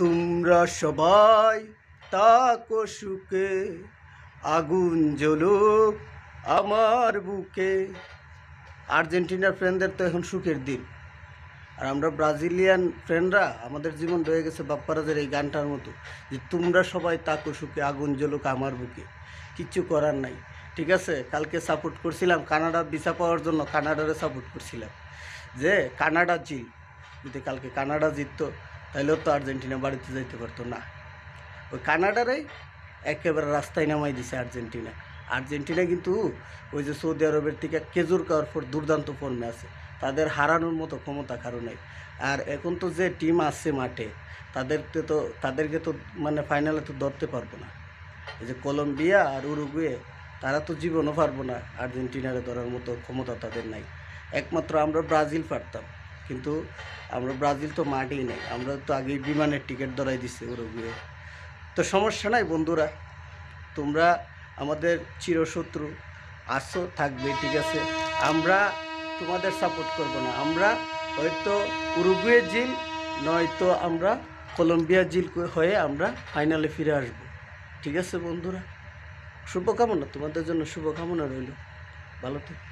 তোমরা সবাই তাকো সুখে, আগুন জ্বলুক আমার বুকে। আর্জেন্টিনার ফ্রেন্ডদের তো এখন সুখের দিন। আর আমরা ব্রাজিলিয়ান ফ্রেন্ডরা আমাদের জীবন রয়ে গেছে বাপ্পারাজের এই গানটার মতো, যে তোমরা সবাই তাকো সুখে, আগুন জ্বলুক আমার বুকে। কিচ্ছু করার নাই, ঠিক আছে? কালকে সাপোর্ট করছিলাম কানাডা ভিসা পাওয়ার জন্য, কানাডারে সাপোর্ট করছিলাম। যে কানাডা জিল যদি কালকে কানাডা জিততো তাহলেও তো আর্জেন্টিনা বাড়িতে যাইতে পারতো না। ওই কানাডারাই একেবারে রাস্তায় নামাই দিছে আর্জেন্টিনা। আর্জেন্টিনা কিন্তু ওই যে সৌদি আরবের থেকে কেজুর কাওয়ার পর দুর্দান্ত ফর্মে আছে। তাদের হারানোর মতো ক্ষমতা কারও নেই। আর এখন তো যে টিম আছে মাঠে, তাদেরকে তো তাদেরকে তো মানে ফাইনালে তো ধরতে পারব না। এই যে কলম্বিয়া আর উরুগুয়ে, তারা তো জীবনও পারব না আর্জেন্টিনারে ধরার মতো ক্ষমতা তাদের নাই। একমাত্র আমরা ব্রাজিল পারতাম। কিন্তু আমরা ব্রাজিল তো মাঠেই নেই। আমরা তো আগেই বিমানের টিকিট ধরাই দিছি উরুগুয়ে তো সমস্যা নাই বন্ধুরা, তোমরা আমাদের চিরশত্রু আসো থাকবে, ঠিক আছে? আমরা তোমাদের সাপোর্ট করব না। আমরা হয়তো উরুগুয়ে জিল, নয়তো আমরা কলম্বিয়া জিল হয়ে আমরা ফাইনালে ফিরে আসব। ঠিক আছে বন্ধুরা? শুভকামনা, তোমাদের জন্য শুভকামনা রইল। ভালো থেকো।